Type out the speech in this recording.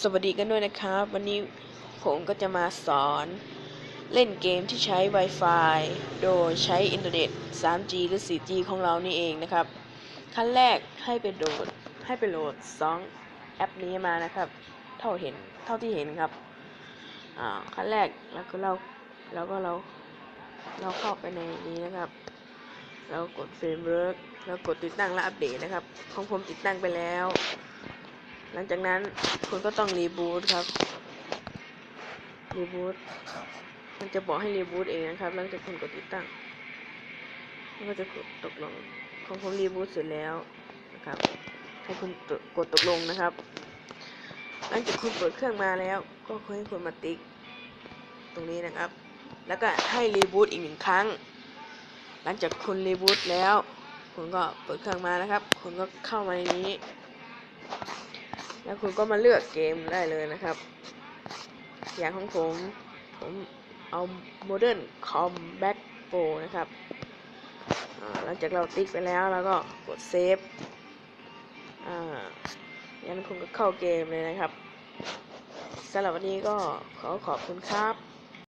สวัสดีกันด้วยนะครับ วันนี้ผมก็จะมาสอนเล่นเกมที่ใช้ Wi-Fi โดยใช้อินเทอร์เน็ต 3G หรือ 4G ของเรานี่เองนะครับ ขั้นแรกให้ไปโหลดให้ไปโหลด 2 แอปนี้มานะครับ เท่าเห็นเท่าที่เห็นครับอ่าขั้นแรกแล้วก็เราแล้วก็เราเราเข้าไปในนี้นะครับ เรากดเฟรมเวิร์กแล้วกดติดตั้งและอัปเดตนะครับ ของผมติดตั้งไปแล้ว หลังจากนั้นคุณก็ต้องรีบูตครับรีบูตมันจะบอกให้รีบูตเองนะครับ หลังจากคุณกดติดตั้งมันก็จะกดตกลงของผมรีบูตเสร็จแล้วนะครับ ให้คุณกดตกลงนะครับ หลังจากคุณเปิดเครื่องมาแล้ว ก็ให้คุณมาติ๊กตรงนี้นะครับ แล้วก็ให้รีบูตอีกหนึ่งครั้ง หลังจากคุณรีบูตแล้ว คุณก็เปิดเครื่องมานะครับ คุณก็เข้ามาในนี้ แล้วคุณก็มาเลือกเกมได้เลยนะครับ อย่างของผม ผมเอา Modern Combat Pro นะครับหลังจากเราติ๊กไปแล้วแล้วก็กดเซฟอย่างนั้นคุณก็เข้าเกมเลยนะครับสำหรับวันนี้ก็ขอขอบคุณครับ